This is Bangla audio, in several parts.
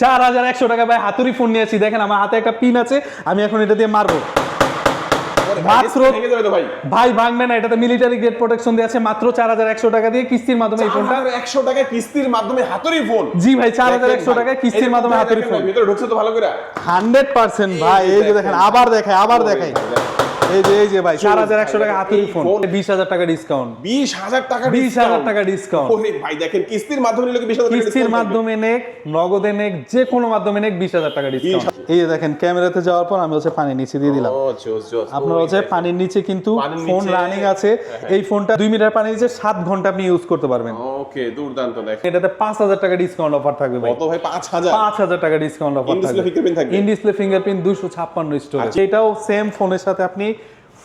চার হাজার একশো টাকা ভাই হাতুড়ি ফোন নিয়েছি। দেখেন আমার হাতে একটা পিন আছে আমি এখন এটা দিয়ে মারবো। ভাই ভাঙবে না এটাতে মিলিটারি গ্রেড প্রোটেকশন দিয়ে আছে মাত্র চার হাজার একশো টাকা দিয়ে কিস্তির মাধ্যমে এই ফোনটা একশো টাকা কিস্তির মাধ্যমে হাতুড়ি ফোন জি ভাই চার হাজার একশো এই কিস্তির মাধ্যমে হাতুড়ি ফোন ভিতরে ঢুকছে তো ভালো করে। হান্ড্রেড পার্সেন্ট ভাই এই যে দেখেন আবার দেখায় আবার দেখাই এই যে এই যে ভাই চার হাজার একশো টাকা হাতুড়ি ফোন। ফোন- বিশ হাজার টাকা ডিসকাউন্ট বিশ হাজার টাকা বিশ হাজার টাকা ডিসকাউন্ট ভাই দেখেন কিস্তির মাধ্যমে নিলে বিশ হাজার কিস্তির মাধ্যমে নেক নগদে নেক যে কোনো মাধ্যমে নেক বিশ হাজার টাকা ডিসকাউন্ট এই যে দেখেন ক্যামেরাতে যাওয়ার পর আমি হচ্ছে পানি নিচে দিয়ে দিলাম। ও, জোস, জোস। আপনার হচ্ছে পানির নিচে কিন্তু ফোন রানিং আছে। এই ফোনটা দুই মিটার পানি নিচে সাত ঘণ্টা আপনি ইউজ করতে পারবেন। ওকে দুর্দান্ত দেখেন। এটাতে পাঁচ হাজার টাকা ডিসকাউন্ট অফার থাকবে ভাই। কত ভাই? পাঁচ হাজার। পাঁচ হাজার টাকা ডিসকাউন্ট অফার থাকবে। ইন ডিসপ্লে ফিঙ্গারপ্রিন্ট দুশো ছাপ্পান্ন স্টোরেজ আচ্ছা। এটাও সেম ফোনের সাথে আপনি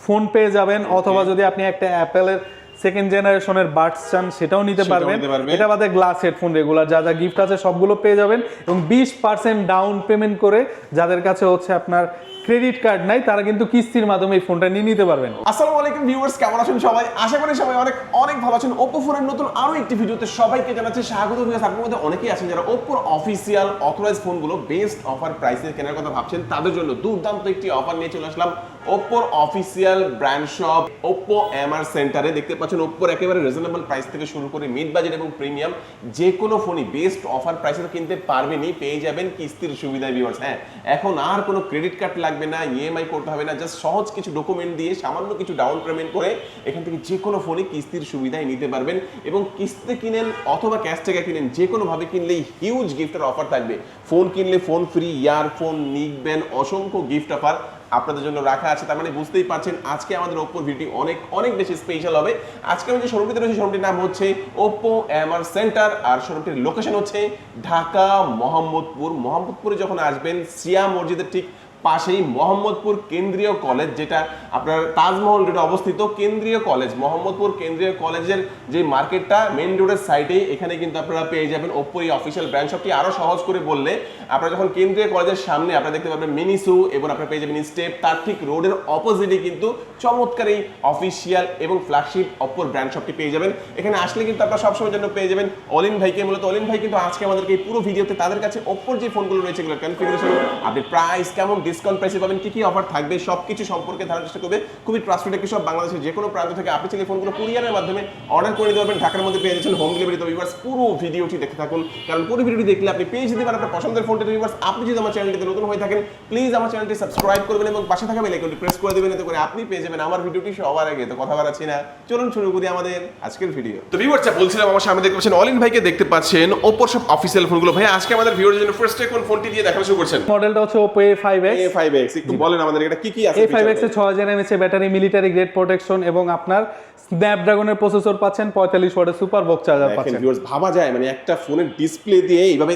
ফোন পেয়ে যাবেন অথবা যদি আপনি একটা অ্যাপেলের সেকেন্ড জেনারেশনের বাডস চান সেটাও নিতে পারবেন। নিতে পারবেন। এটা বাদে গ্লাস হেডফোন রেগুলার যা যা গিফট আছে সবগুলো পেয়ে যাবেন এবং বিশ পার্সেন্ট ডাউন পেমেন্ট করে যাদের কাছে হচ্ছে আপনার ক্রেডিট কার্ড নাই তারা কিন্তু কিস্তির মাধ্যমে এই ফোনটা নিয়ে নিতে পারবেন। আসসালামু আলাইকুম ভিউয়ার্স কেমন আছেন সবাই? আশা করি সবাই অনেক অনেক ভালো আছেন। ওপো ফোনের নতুন আরও একটি ভিডিওতে সবাইকে জানাচ্ছি স্বাগত। ভিউয়ার্স আপনার মধ্যে অনেকেই আছেন যারা ওপোর অফিসিয়াল অথরাইজ ফোনগুলো বেস্ট অফার প্রাইসে কেনার কথা ভাবছেন তাদের জন্য দুর্দান্ত একটি অফার নিয়ে চলে আসলাম। ওপ্পোর official brand shop Oppo MR সেন্টারে দেখতে পাচ্ছেন ওপ্পোর একেবারে রিজনেবল প্রাইস থেকে শুরু করে মিড বাজেট এবং প্রিমিয়াম যে কোনো ফোনই বেস্ট অফার প্রাইসে তো কিনতে পারবেনই, পেয়ে যাবেন কিস্তির সুবিধা ভিউয়ার্স হ্যাঁ এখন আর কোনো ক্রেডিট কার্ড লাগবে না ইএমআই করতে হবে না জাস্ট সহজ কিছু ডকুমেন্ট দিয়ে সামান্য কিছু ডাউন পেমেন্ট করে এখান থেকে যে কোনো ফোনই কিস্তির সুবিধায় নিতে পারবেন এবং কিস্তিতে কিনেন অথবা ক্যাশ টাকা কিনেন, যে কোনোভাবে কিনলেই হিউজ গিফটের অফার থাকবে। ফোন কিনলে ফোন ফ্রি ইয়ারফোন নিকবেন অসংখ্য গিফট অফার আপনাদের জন্য রাখা আছে, তার মানে বুঝতেই পারছেন আজকে আমাদের ওপ্পোর ভিডিও অনেক অনেক বেশি স্পেশাল হবে। আজকে আমি যে শোরুমটিতে রয়েছে শোরুমটির নাম হচ্ছে ওপ্পো এমআর সেন্টার আর শোরুমটির লোকেশন হচ্ছে ঢাকা মোহাম্মদপুর। মোহাম্মদপুরে যখন আসবেন, সিয়া মসজিদের ঠিক পাশেই মোহাম্মদপুর কেন্দ্রীয় কলেজ, যেটা আপনার তাজমহল রোডে অবস্থিত, কেন্দ্রীয় কলেজ। মোহাম্মদপুর কেন্দ্রীয় কলেজের যে মার্কেটটা মেন রোডের সাইডে এখানে কিন্তু আপনারা পেয়ে যাবেন ওপ্পো এই অফিসিয়াল ব্র্যান্ড শপটি আরও সহজ করে বললে, আপনারা যখন কেন্দ্রীয় কলেজের সামনে আপনারা দেখতে পাবেন মিনিসু এবং আপনারা পেয়ে যাবেন স্টেপ তার ঠিক রোডের অপোজিটে কিন্তু চমৎকার এই অফিসিয়াল এবং ফ্ল্যাগশিপ অপ্পোর ব্র্যান্ড শপটি পেয়ে যাবেন। এখানে আসলে কিন্তু আপনারা সবসময়ের জন্য পেয়ে যাবেন অলিন ভাইকে। মূলত অলিন ভাই কিন্তু আজকে আমাদেরকে এই পুরো ভিডিওতে তাদের কাছে ওপ্পোর যে ফোনগুলো রয়েছে এগুলো কনফিগারেশন আপনি প্রাইস কেমন ডিসকাউন্ট প্রাইসে পাবেন কি কি অফার থাকবে, সবকিছু সম্পর্কে ধারণার চেষ্টা করবে। খুবই ট্রাস্টেড একটি সব বাংলাদেশের যে কোনো প্রান্ত থেকে আপনি চাইলে ফোনগুলো কুরিয়ারের মাধ্যমে অর্ডার করে দিতে পারবেন। ঢাকার মধ্যে পেয়ে যাচ্ছেন হোম ডেলিভারি তো ভিউয়ার্স পুরো ভিডিওটি দেখতে থাকুন। কারণ পুরো ভিডিওটি দেখলে আপনি পেয়ে যেতে পারেন আপনার পছন্দের ফোনটি ভিউয়ার্স আপনি যদি আমার চ্যানেলটিতে নতুন হয়ে থাকেন প্লিজ আমার চ্যানেলটি সাবস্ক্রাইব করবেন এবং পাশে থাকা বেল আইকনটি প্রেস করে দেবেন। এতে করে আপনি পেয়ে যাবেন আমার ভিডিওটি সবার আগে। তো কথা বাড়াচ্ছি না। চলুন শুরু করি আমাদের আজকের ভিডিও তো ভিউয়ার্স বলছিলাম, আমার সামনে দেখতে পাচ্ছেন অলিন ভাইকে দেখতে পাচ্ছেন। ওপোর সব অফিসিয়াল ফোনগুলো ভাই আজকে আমাদের ভিউয়ারের জন্য ফার্স্ট কোন ফোনটি দিয়ে দেখানো শুরু করছেন? মডেলটা হচ্ছে ওপো এ ফাইভ A5X একটু বলেন আমাদের এটা কি কি আছে A five feature? X A ছ হাজার ব্যাটারি মিলিটারি গ্রেড প্রোটেকশন এবং আপনার স্ন্যাপড্রাগনের প্রসেসর পাচ্ছেন পঁয়তাল্লিশ ওয়াটের সুপার বক চার্জার পাচ্ছেন। viewers, ভাবা যায় মানে একটা ফোনের ডিসপ্লে দিয়ে এইভাবে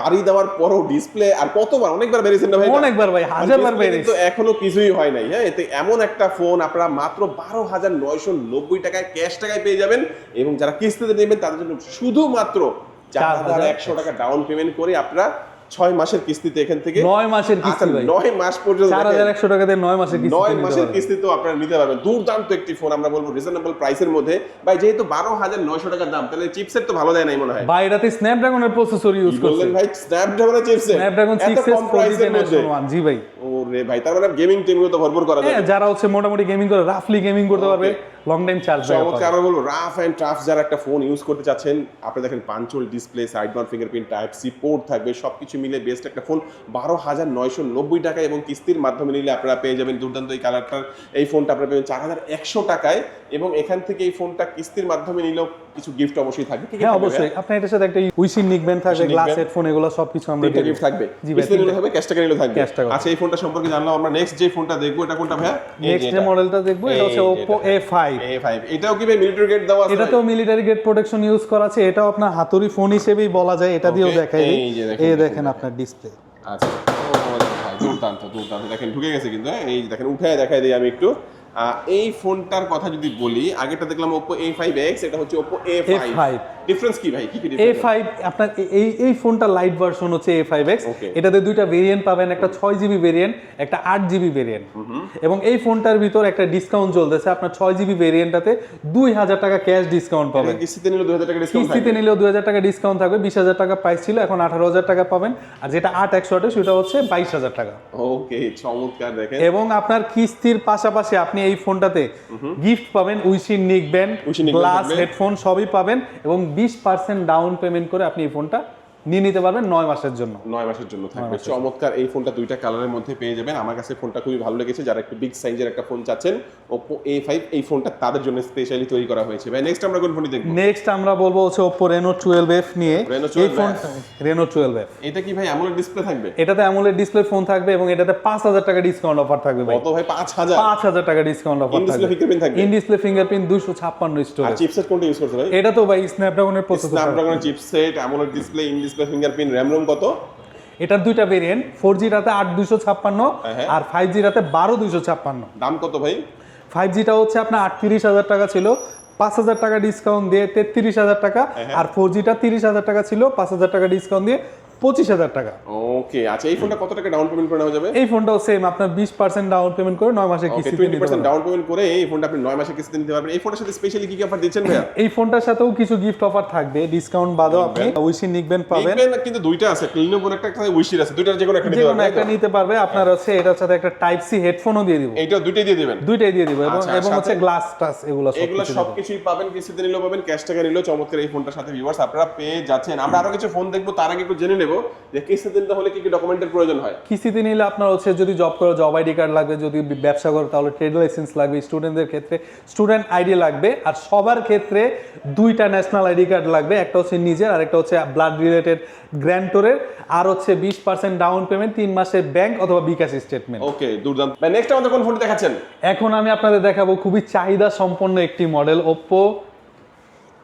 বাড়ি দেওয়ার পরও ডিসপ্লে আর কতবার অনেকবার বেরিয়েছেন না ভাই অনেকবার ভাই, হাজারবার বেরিয়েছে। কিন্তু এখনও কিছুই হয় নাই হ্যাঁ? এতে এমন একটা ফোন আপনারা মাত্র বারো হাজার নয়শো নব্বই টাকায় ক্যাশ টাকায় পেয়ে যাবেন এবং যারা কিস্তিতে নেবেন তাদের জন্য শুধুমাত্র চার হাজার একশো টাকা ডাউন পেমেন্ট করে আপনারা ছয় মাসের কিস্তিতে এখান থেকে নয় মাসের কিস্তি আচ্ছা, নয় মাস পর্যন্ত চার হাজার একশো টাকা দিয়ে নয় মাসের কিস্তি নয় মাসের। তো আপনারা নিতে পারবেন। দুর্দান্ত একটি ফোন আমরা বলব রিজনেবল প্রাইসের মধ্যে। ভাই যেহেতু বারো হাজার নয়শো টাকার দাম তাহলে চিপসের তো ভালো দেয় নাই মনে হয়। ভাই এটাতে স্ন্যাপড্রাগনের প্রসেসর ইউজ করলেন ভাই? স্ন্যাপড্রাগনের চিপসের স্ন্যাপড্রাগন সিক্স প্রাইসের মধ্যে। জি ভাই। ওরে ভাই তার মানে গেমিং টিমগুলো তো ভরপুর করা যায় যারা হচ্ছে মোটামুটি গেমিং করে রাফলি গেমিং করতে পারবে লং টাইম চার্জ চমৎকার আমরা বলব রাফ এন্ড টাফ যারা একটা ফোন ইউজ করতে চাচ্ছেন আপনি দেখেন punch hole display side mount fingerprint type C port থাকবে সবকিছু মিলে বেস্ট একটা ফোন বারো হাজার নয়শো নব্বই টাকায় এবং কিস্তির মাধ্যমে নিলে আপনারা পেয়ে যাবেন দুর্দান্ত এই কালারটার এই ফোনটা আপনারা যাবেন চার হাজার একশো টাকায় এবং এখান থেকে এই ফোনটা কিস্তির মাধ্যমে নিলেও কিছু গিফট অবশ্যই থাকবে। হ্যাঁ অবশ্যই। আপনার এটার সাথে একটা উইসিন নিকবেন থাকবে গ্লাস হেডফোন এগুলো সবকিছু আমরা তিনটা দিয়ে গিফট থাকবে। কিস্তি নিলে হবে ক্যাশ টাকা নিলেও থাকবে। আচ্ছা এই ফোনটা সম্পর্কে জানলাম আমরা নেক্সট যে ফোনটা দেখব এটা কোনটা ভাইয়া? নেক্সট যে মডেলটা দেখব এটা হচ্ছে Oppo A5 A5 এটাও কি ভাই মিলিটারি গেট দেওয়া আছে এটাতেও মিলিটারি গ্রেড প্রোটেকশন ইউজ করা আছে এটাও আপনার হাতুড়ি ফোন হিসেবেই বলা যায় এটা দিয়েও দেখাই এই দেখেন, আপনার ডিসপ্লে আচ্ছা। দুর্দান্ত দুর্দান্ত। দেখেন ঢুকে গেছে কিন্তু হ্যাঁ? এই দেখেন উঠে দেখাই দিই আমি একটু। এই ফোনটার কথা যদি বলি আগেটা দেখলাম Oppo A5X এটা হচ্ছে Oppo A5 A5 ডিফারেন্স কি ভাই? কি কি এ difference? ফাইভ আপনার এই এই ফোনটা লাইট ভার্সন হচ্ছে এ ফাইভ এক্স এটাতে দুইটা ভেরিয়েন্ট পাবেন একটা ছয় জিবি ভেরিয়েন্ট একটা আট জিবি ভেরিয়েন্ট এবং এই ফোনটার ভিতর একটা ডিসকাউন্ট চলতেছে আপনার ছয় জিবি ভেরিয়েন্টটাতে দুই হাজার টাকা ক্যাশ ডিসকাউন্ট পাবেন। কিস্তিতে নিলে 2000 টাকা ডিসকাউন্ট কিস্তিতে নিলেও দুই হাজার টাকা ডিসকাউন্ট থাকবে বিশ হাজার টাকা প্রাইস ছিল এখন আঠারো হাজার টাকা পাবেন। আর যেটা আট একশো আটে সেটা হচ্ছে বাইশ হাজার টাকা। ওকে চমৎকার দেখেন। এবং আপনার কিস্তির পাশাপাশি আপনি এই ফোনটাতে গিফট পাবেন উইসিন নিক ব্যান্ড গ্লাস হেডফোন সবই পাবেন এবং বিশ পার্সেন্ট ডাউন পেমেন্ট করে আপনি এই ফোনটা নিয়ে নিতে পারবেন নয় মাসের জন্য। নয় মাসের জন্য থাকবে। চমৎকার এই ফোনটা দুইটা কালারের মধ্যে পেয়ে যাবেন। আমার কাছে ফোনটা খুবই ভালো লেগেছে। যারা একটু বিগ সাইজের একটা ফোন চাচ্ছেন ওপো এ ফাইভ এই ফোনটা তাদের জন্য স্পেশালি তৈরি করা হয়েছে। ভাই নেক্সট আমরা কোন ফোনটি দেখব? নেক্সট আমরা বলব হচ্ছে ওপো রেনো টুয়েলভ এফ নিয়ে। এই ফোন রেনো টুয়েলভ এফ এটা কি ভাই এমন ডিসপ্লে থাকবে? এটাতে অ্যামোলেড ডিসপ্লে ফোন থাকবে এবং এটাতে পাঁচ হাজার টাকা ডিসকাউন্ট অফার থাকবে ভাই। কত ভাই পাঁচ হাজার? পাঁচ হাজার টাকা ডিসকাউন্ট অফার থাকবে। ফিঙ্গারপ্রিন্ট থাকবে? ইন ডিসপ্লে ফিঙ্গারপ্রিন্ট দুশো ছাপ্পান্ন স্টোরেজ চিপসেট কোনটা ইউজ করছে ভাই? এটা তো ভাই স্ন্যাপড্রাগনের processor. স্ন্যাপড্রাগনের chipset AMOLED display in display fingerprint RAM ROM কত এটার দুইটা ভেরিয়েন্ট ফোর জিটাতে আট দুইশো ছাপ্পান্ন হ্যাঁ। আর ফাইভ জি রাতে বারো দুইশো ছাপ্পান্ন দাম কত ভাই ফাইভ জিটা হচ্ছে আপনার আটত্রিশ হাজার টাকা ছিল পাঁচ হাজার টাকা ডিসকাউন্ট দিয়ে তেত্রিশ হাজার টাকা হ্যাঁ। আর ফোর জিটা তিরিশ হাজার টাকা ছিল পাঁচ হাজার টাকা ডিসকাউন্ট দিয়ে পঁচিশ হাজার টাকা। ওকে আচ্ছা এই ফোনটা কত টাকা ডাউন পেমেন্ট করে নেওয়া যাবে? এই ফোনটাও সেম আপনার বিশ পার্সেন্ট ডাউন পেমেন্ট করে নয় মাসে ওকে কিস্তিতে টোয়েন্টি পার্সেন্ট ডাউন পেমেন্ট করে এই ফোনটা আপনি নয় মাসে কিস্তিতে নিতে পারবেন। এই ফোনটার সাথে স্পেশালি কি কি অফার দিচ্ছেন ভাইয়া? এই ফোনটার সাথেও কিছু গিফট অফার থাকবে ডিসকাউন্ট বাদেও আপনি উইসি নিকবেন পাবেন। কিন্তু দুইটা আছে ক্লিনোভোর একটা একটা উইশির আছে দুইটার যে কোনো একটা নিতে পারবেন একটা নিতে পারবে আপনার হচ্ছে এটার সাথে একটা টাইপ সি হেডফোনও দিয়ে দিব। এইটা দুইটাই দিয়ে দিবেন? দুইটাই দিয়ে দিব এবং আচ্ছা, এবং হচ্ছে গ্লাস টাচ এগুলো সব এগুলো সবকিছুই পাবেন কিস্তিতে নিলেও পাবেন ক্যাশ টাকা নিলেও চমৎকার এই ফোনটার সাথে ভিউয়ার্স আপনারা পেয়ে যাচ্ছেন। আমরা আরও কিছু ফোন দেখব তার আগে একটু জেনে নেব যে কিস্তিতে নিতে হলে কি কি ডকুমেন্টের প্রয়োজন হয়? কিস্তিতে নিলে আপনার হচ্ছে যদি জব করে জব আইডি কার্ড লাগবে যদি ব্যবসা করে তাহলে ট্রেড লাইসেন্স লাগবে স্টুডেন্টদের ক্ষেত্রে স্টুডেন্ট আইডি লাগবে আর সবার ক্ষেত্রে দুইটা ন্যাশনাল আইডি কার্ড লাগবে একটা হচ্ছে নিজের আর একটা হচ্ছে ব্লাড রিলেটেড গ্র্যান্টোরের আর হচ্ছে বিশ পার্সেন্ট ডাউন পেমেন্ট তিন মাসের ব্যাংক অথবা বিকাশ স্টেটমেন্ট ওকে দুর্দান্ত। নেক্সট আমাদের কোন ফোনটি দেখাচ্ছেন? এখন আমি আপনাদের দেখাবো খুবই চাহিদা সম্পন্ন একটি মডেল ওপ্পো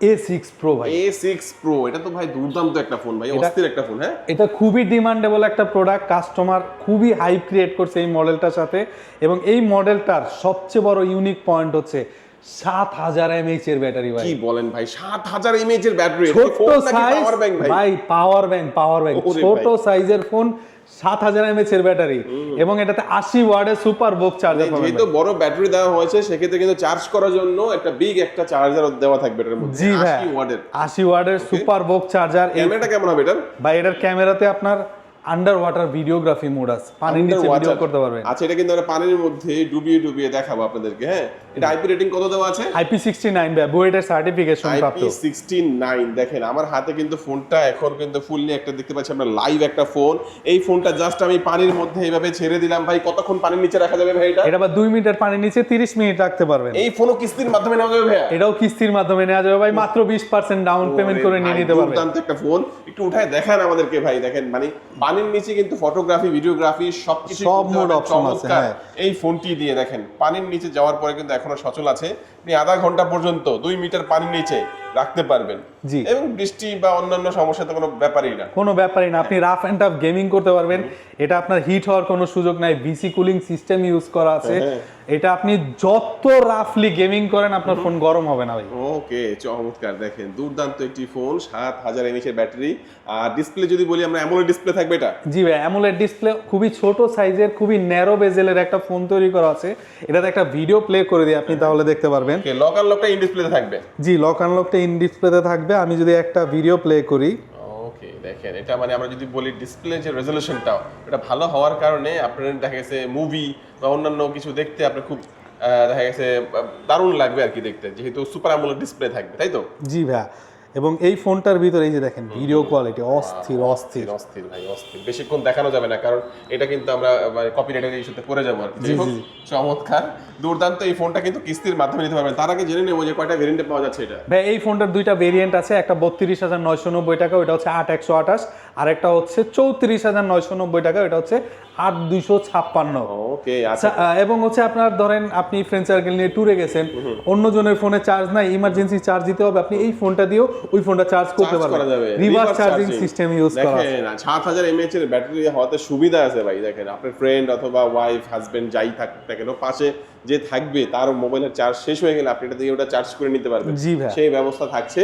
এ সিক্স ভাই। এ সিক্স এটা তো ভাই দুর্দান্ত একটা ফোন ভাই অস্থির একটা ফোন হ্যাঁ? এটা খুবই ডিমান্ডেবল একটা প্রোডাক্ট কাস্টমার খুবই হাইপ ক্রিয়েট করছে এই মডেলটার সাথে এবং এই মডেলটার সবচেয়ে বড় ইউনিক পয়েন্ট হচ্ছে সাত হাজার এমএইচ এর ব্যাটারি ভাই। কি বলেন ভাই সাত হাজার এমএইচ এর ব্যাটারি ছোট্ট সাইজ পাওয়ার ব্যাংক ভাই? পাওয়ার ব্যাংক পাওয়ার ব্যাংক ছোট। সাইজের ফোন সাত হাজার এমএচ এর ব্যাটারি এবং এটাতে আশি ওয়ার্ডের সুপার বোক চার্জার পাবেন যেহেতু বড় ব্যাটারি দেওয়া হয়েছে সেক্ষেত্রে কিন্তু চার্জ করার জন্য একটা বিগ একটা চার্জার দেওয়া থাকবে এটার মধ্যে। জি ভাই 80 ওয়াটের আশি ওয়ার্ডের সুপার বোক চার্জার। ক্যামেরাটা কেমন হবে এটার? বা এটার ক্যামেরাতে আপনার আন্ডার ওয়াটার ভিডিওগ্রাফি মোড আছে। পানির নিচে ভিডিও করতে পারবেন। আচ্ছা এটা কিন্তু আমরা পানির মধ্যে ডুবিয়ে ডুবিয়ে দেখাবো আপনাদেরকে হ্যাঁ? এটা আইপি রেটিং কত দেওয়া আছে? আইপি সিক্সটি নাইন বুয়েটের সার্টিফিকেশন প্রাপ্ত। আইপি সিক্সটি নাইন দেখেন আমার হাতে কিন্তু ফোনটা এখন কিন্তু ফুললি একটা দেখতে পাচ্ছি আমরা লাইভ একটা ফোন এই ফোনটা জাস্ট আমি পানির মধ্যে এইভাবে ছেড়ে দিলাম। ভাই কতক্ষণ পানির নিচে রাখা যাবে ভাই এটা? এটা বা দুই মিনিটের পানির নিচে তিরিশ মিনিট রাখতে পারবেন। এই ফোনও কিস্তির মাধ্যমে নেওয়া যাবে ভাইয়া? এটাও কিস্তির মাধ্যমে নেওয়া যাবে ভাই মাত্র বিশ পার্সেন্ট ডাউন পেমেন্ট করে নিয়ে নিতে পারবেন। একটা ফোন একটু উঠায় দেখান আমাদেরকে ভাই দেখেন মানে পানির নিচে কিন্তু ফটোগ্রাফি ভিডিওগ্রাফি সবকিছু সব মোড অপশন আছে, হ্যাঁ। এই ফোনটি দিয়ে দেখেন পানির নিচে যাওয়ার পরে কিন্তু এখনও সচল আছে আপনি আধা ঘণ্টা পর্যন্ত দুই মিটার পানির নিচে রাখতে পারবেন। জি। এবং বৃষ্টি বা অন্যান্য সমস্যা তো কোনো ব্যাপারই না। কোনো ব্যাপারই না। আপনি রাফ অ্যান্ড টাফ গেমিং করতে পারবেন। এটা আপনার হিট হওয়ার কোনো সুযোগ নাই। ভিসি কুলিং সিস্টেম ইউজ করা আছে। হ্যাঁ। এটা আপনি যত রাফলি গেমিং করেন আপনার ফোন গরম হবে না ভাই। ওকে চমৎকার। দেখেন দুর্দান্ত একটি ফোন সাত হাজার এমএচ এর ব্যাটারি আর ডিসপ্লে যদি বলি আমরা অ্যামোলেড ডিসপ্লে থাকবে এটা? জি ভাই অ্যামোলেড ডিসপ্লে খুবই ছোট সাইজের খুবই ন্যারো বেজেলের একটা ফোন তৈরি করা আছে। এটাতে একটা ভিডিও প্লে করে দিই আপনি তাহলে দেখতে পারবেন। ওকে লক আর লকটা ইন ডিসপ্লেতে থাকবে? জি লক আনলকটা ইন ডিসপ্লেতে থাকবে আমি যদি একটা ভিডিও প্লে করি। ওকে দেখেন এটা মানে আমরা যদি বলি ডিসপ্লে যে রেজলিউশনটা এটা ভালো হওয়ার কারণে আপনার দেখা গেছে মুভি বা অন্যান্য কিছু দেখতে আপনার খুব দেখা গেছে দারুণ লাগবে আর কি দেখতে যেহেতু সুপার আমোলেড ডিসপ্লে থাকবে তাই তো? জি ভাইয়া। এবং এই ফোনটার ভিতরে এই যে দেখেন ভিডিও কোয়ালিটি অস্থির অস্থির অস্থির। অস্থির ভাই অস্থির। বেশিক্ষণ দেখানো যাবে না কারণ এটা কিন্তু আমরা মানে কপিরাইটের ইস্যুতে পড়ে যাব আর কি। চমৎকার। দুর্দান্ত এই ফোনটা কিন্তু কিস্তির মাধ্যমে নিতে পারবেন। তার আগে জেনে নেব যে কয়টা ভেরিয়েন্টে পাওয়া যাচ্ছে এটা। ভাই এই ফোনটার দুইটা ভেরিয়েন্ট আছে একটা বত্রিশ হাজার নয়শো নব্বই টাকা ওটা হচ্ছে আট একশো আঠাশ আর একটা হচ্ছে চৌত্রিশ হাজার নয়শো নব্বই টাকা ওটা হচ্ছে আট দুইশো ছাপ্পান্ন। আচ্ছা। আচ্ছা এবং হচ্ছে আপনার ধরেন আপনি ফ্রেন্ড সার্কেল নিয়ে ট্যুরে গেছেন অন্য জনের ফোনে চার্জ নাই ইমার্জেন্সি চার্জ দিতে হবে আপনি এই ফোনটা দিয়েও ওই ফোনটা চার্জ করতে পারবেন। রিভার্স চার্জিং সিস্টেম ইউজ করা। সাত হাজার এমএএচ এর ব্যাটারি হওয়াতে সুবিধা আছে ভাই দেখেন আপনার ফ্রেন্ড অথবা ওয়াইফ হাজবেন্ড যাই থাকুক না কেন পাশে যে থাকবে তার মোবাইলের চার্জ শেষ হয়ে গেলে আপনি এটা দিয়ে ওটা চার্জ করে নিতে পারবেন। জি ভাই। সেই ব্যবস্থা থাকছে।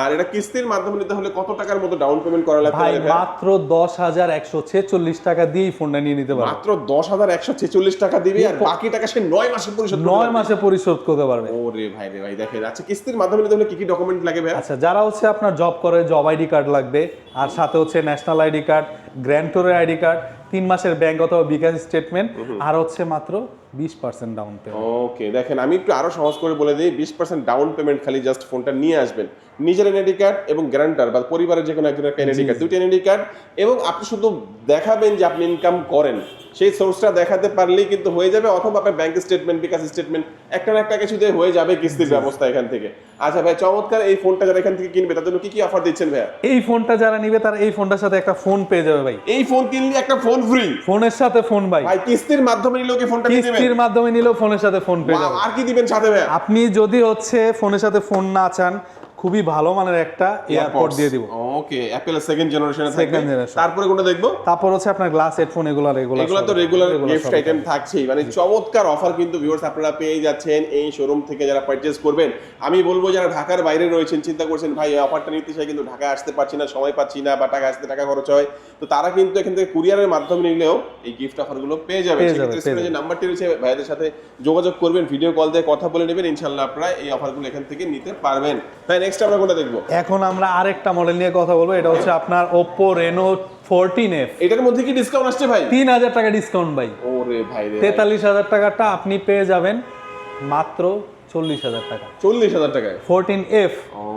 আর এটা কিস্তির মাধ্যমে নিতে হলে কত টাকার মতো ডাউন পেমেন্ট করা লাগবে? মাত্র দশ হাজার একশো ছেচল্লিশ টাকা দিয়েই ফোনটা নিয়ে নিতে পারবে। মাত্র দশ হাজার একশো ছেচল্লিশ টাকা দিবে আর বাকি টাকা সে নয় মাসে পরিশোধ নয় মাসে পরিশোধ করতে পারবে। ভাই রে ভাই দেখে আচ্ছা কিস্তির মাধ্যমে নিতে হলে কি কি ডকুমেন্ট লাগবে আচ্ছা যারা হচ্ছে আপনার জব করে জব আইডি কার্ড লাগবে আর সাথে হচ্ছে ন্যাশনাল আইডি কার্ড গ্র্যান্টোরের আইডি কার্ড তিন মাসের ব্যাংক অথবা বিকাশ স্টেটমেন্ট আর হচ্ছে মাত্র বিশ পার্সেন্ট ডাউন পেমেন্ট ওকে দেখেন আমি একটু আরও সহজ করে বলে দিই বিশ পার্সেন্ট ডাউন পেমেন্ট খালি জাস্ট ফোনটা নিয়ে আসবেন। নিজের এনআইডি কার্ড এবং গ্যারান্টার বা পরিবারের যে কোনো একজনের একটা এনআইডি কার্ড দুটি এনআইডি কার্ড এবং আপনি শুধু দেখাবেন যে আপনি ইনকাম করেন। সেই সোর্সটা দেখাতে পারলেই কিন্তু হয়ে যাবে অথবা আপনার ব্যাংক স্টেটমেন্ট বিকাশ স্টেটমেন্ট একটা না একটা কিছুতে হয়ে যাবে কিস্তির ব্যবস্থা এখান থেকে। আচ্ছা ভাই চমৎকার এই ফোনটা যারা এখান থেকে কিনবে তাদের জন্য কি কি অফার দিচ্ছেন ভাইয়া? এই ফোনটা যারা নিবে তারা এই ফোনটার সাথে একটা ফোন পেয়ে যাবে ভাই। এই ফোন কিনলে একটা ফোন ফ্রি ফোনের সাথে ফোন ভাই। ভাই কিস্তির মাধ্যমে নিলেও কি ফোনটা দিয়ে দিবেন কিস্তির মাধ্যমে নিলেও ফোনের সাথে ফোন পেয়ে যাবে। আর কি দিবেন সাথে আপনি যদি হচ্ছে ফোনের সাথে ফোন না চান খুবই ভালো মানের একটা এয়ারপড দিয়ে দিব। ওকে অ্যাপেল সেকেন্ড জেনারেশনে থাকবে। তারপরে কোনটা দেখব? তারপর হচ্ছে আপনার গ্লাস হেডফোন এগুলো রেগুলার এগুলো তো রেগুলার গিফট আইটেম থাকছেই। মানে চমৎকার অফার কিন্তু ভিউয়ার্স আপনারা পেয়ে যাচ্ছেন এই শোরুম থেকে যারা পারচেজ করবেন। আমি বলব যারা ঢাকার বাইরে রয়েছেন চিন্তা করছেন ভাই এই অফারটা নিতে চাই কিন্তু ঢাকা আসতে পারছি না সময় পাচ্ছি না বা টাকা আসতে টাকা খরচ হয়। তো তারা কিন্তু এখান থেকে কুরিয়ারের মাধ্যমে নিলেও এই গিফট অফারগুলো পেয়ে যাবে সেক্ষেত্রে যে নাম্বারটি রয়েছে ভাইদের সাথে যোগাযোগ করবেন ভিডিও কল দিয়ে কথা বলে নেবেন ইনশাল্লাহ আপনারা এই অফারগুলো এখান থেকে নিতে পারবেন। তাই নেক্সট আমরা কোনটা দেখব? এখন আমরা আরেকটা মডেল নিয়ে কথা বলব এটা হচ্ছে আপনার Oppo রেনো ফোরটিন এফ এটার মধ্যে কি ডিসকাউন্ট আসছে ভাই? তিন হাজার টাকা ডিসকাউন্ট ভাই। ওরে ভাই রে তেতাল্লিশ হাজার টাকাটা আপনি পেয়ে যাবেন। মাত্র চল্লিশ হাজার টাকা। চল্লিশ হাজার টাকায়? ফোরটিন এফ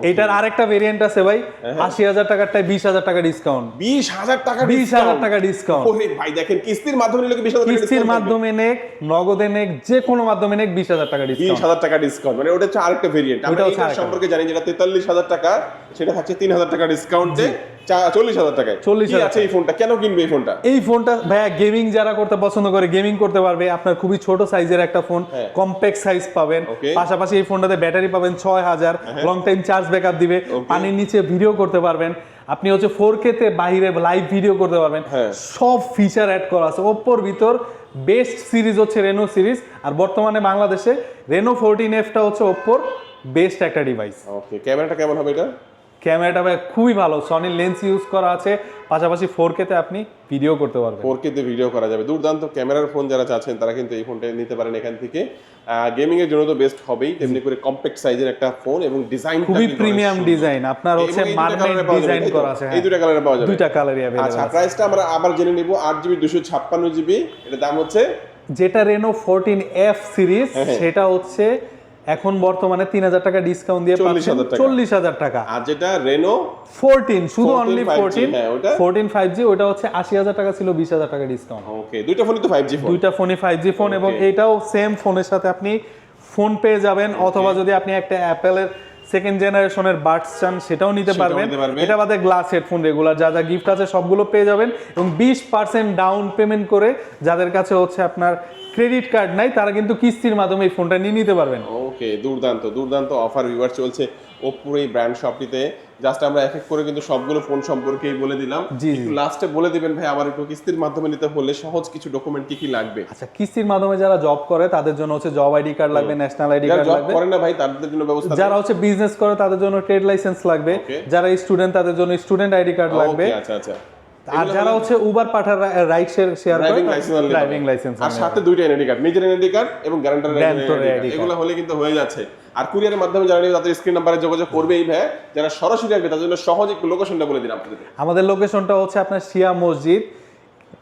এটার আরেকটা ভেরিয়েন্ট আছে ভাই আশি হাজার টাকারটায় বিশ হাজার টাকা ডিসকাউন্ট বিশ হাজার টাকা বিশ হাজার টাকা ডিসকাউন্ট ভাই দেখেন কিস্তির মাধ্যমে নিলে বিশ হাজার কিস্তির মাধ্যমে নেক নগদে নেক যে কোনো মাধ্যমে নেক বিশ হাজার টাকা বিশ ডিসকাউন্ট হাজার টাকা ডিসকাউন্ট মানে ওটা হচ্ছে আরেকটা ভেরিয়েন্ট আমরা হচ্ছে। সম্পর্কে জানি যেটা তেতাল্লিশ হাজার টাকা সেটা থাকছে তিন হাজার টাকা ডিসকাউন্টে চল্লিশ হাজার টাকায়। 40,000 কি আছে এই ফোনটা? কেন কিনবে এই ফোনটা? এই ফোনটা ভাইয়া গেমিং যারা করতে পছন্দ করে গেমিং করতে পারবে। আপনার খুবই ছোট সাইজের একটা ফোন হ্যাঁ। কম্প্যাক্ট সাইজ পাবেন। পাশাপাশি এই ফোনটাতে ব্যাটারি পাবেন ছয় হাজার হ্যাঁ। লং টাইম চার্জ ব্যাকআপ দিবে। পানির নিচে ভিডিও করতে পারবেন। আপনি হচ্ছে ফোর কে তে বাইরে লাইভ ভিডিও করতে পারবেন। হ্যাঁ। সব ফিচার অ্যাড করা আছে। ওপ্পোর ভিতর বেস্ট সিরিজ হচ্ছে রেনো সিরিজ আর বর্তমানে বাংলাদেশে রেনো ফোরটিন এফটা হচ্ছে ওপ্পোর বেস্ট একটা ডিভাইস ওকে ক্যামেরাটা কেমন হবে এটা? ক্যামেরাটা ভাই খুবই ভালো। সনির লেন্স ইউজ করা আছে পাশাপাশি ফোর কে তে আপনি ভিডিও করতে পারবেন। ফোর কে তে ভিডিও করা যাবে। দুর্দান্ত ক্যামেরার ফোন যারা চাচ্ছেন তারা কিন্তু এই ফোনটা নিতে পারেন এখান থেকে। গেমিং এর জন্য তো বেস্ট হবেই তেমনি করে কম্প্যাক্ট সাইজের একটা ফোন এবং ডিজাইন খুবই প্রিমিয়াম ডিজাইন আপনার হচ্ছে মার্বেল ডিজাইন করা আছে এই। দুটা কালারে পাওয়া যাবে। দুইটা কালারই আচ্ছা প্রাইসটা আমরা আবার জেনে নিব। আট জিবি দুশো ছাপ্পান্ন জিবি এটার দাম হচ্ছে? যেটা রেনো ফোরটিন এফ সিরিজ। সেটা হচ্ছে এখন বর্তমানে তিন হাজার টাকা ডিসকাউন্ট দিয়ে 40,000 পাচ্ছেন চল্লিশ হাজার টাকা। আর যেটা রেনো ফোরটিন শুধু only fourteen fourteen five G ওটা। হচ্ছে আশি হাজার টাকা ছিল বিশ হাজার টাকা ডিসকাউন্ট ওকে দুইটা ফোনই তো ফাইভ জি দুইটা ফোনই ফাইভ জি ফোন এবং এটাও সেম ফোনের সাথে আপনি ফোন পেয়ে যাবেন অথবা যদি আপনি একটা অ্যাপেলের সেকেন্ড জেনারেশনের বাটস চান সেটাও নিতে পারবেন। এটা বাদে গ্লাস হেডফোন রেগুলার যা যা গিফট আছে সবগুলো পেয়ে যাবেন এবং বিশ পার্সেন্ট ডাউন পেমেন্ট করে যাদের কাছে হচ্ছে আপনার ক্রেডিট কার্ড নাই তারা কিন্তু কিস্তির মাধ্যমে এই ফোনটা নিয়ে নিতে পারবেন। ওকে দুর্দান্ত দুর্দান্ত অফার ভিউয়ার চলছে। ওপ্পোর এই ব্র্যান্ড শপটিতে জাস্ট আমরা এক এক করে কিন্তু সবগুলো ফোন সম্পর্কেই বলে দিলাম। জি, লাস্টে বলে দিবেন ভাই আমার একটু কিস্তির মাধ্যমে নিতে হলে সহজ কিছু ডকুমেন্ট কি কি লাগবে? আচ্ছা কিস্তির মাধ্যমে যারা জব করে তাদের জন্য হচ্ছে জব আইডি কার্ড লাগবে ন্যাশনাল আইডি যারা কার্ড লাগবে। করে না ভাই তাদের জন্য ব্যবস্থা যারা হচ্ছে বিজনেস করে তাদের জন্য ট্রেড লাইসেন্স লাগবে। যারা স্টুডেন্ট তাদের জন্য স্টুডেন্ট আইডি কার্ড লাগবে। আচ্ছা আচ্ছা। আর যারা হচ্ছে উবার পাঠার share share driving licence driving licence আর সাথে দুইটা এনআইডি কার্ড নিজের এনআইডি কার্ড এবং এনআইডি এগুলো হলে কিন্তু হয়ে যাচ্ছে। আর কুরিয়ারের মাধ্যমে যারা নেবে তাদের স্ক্রিন নাম্বারে যোগাযোগ করবে এই ভাই যারা সরাসরি আসবে তাদের জন্য সহজ একটু লোকেশনটা বলে দিন আপনাদের আমাদের লোকেশনটা হচ্ছে আপনার শিয়া মসজিদ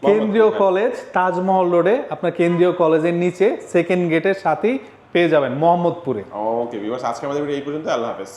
কেন্দ্রীয় হ্যাঁ। কলেজ তাজমহল রোডে আপনার কেন্দ্রীয় কলেজের নিচে সেকেন্ড গেটের সাথেই পেয়ে যাবেন মোহাম্মদপুরে। ওকে আজকে আমাদের এই পর্যন্ত আল্লাহ হাফেজ।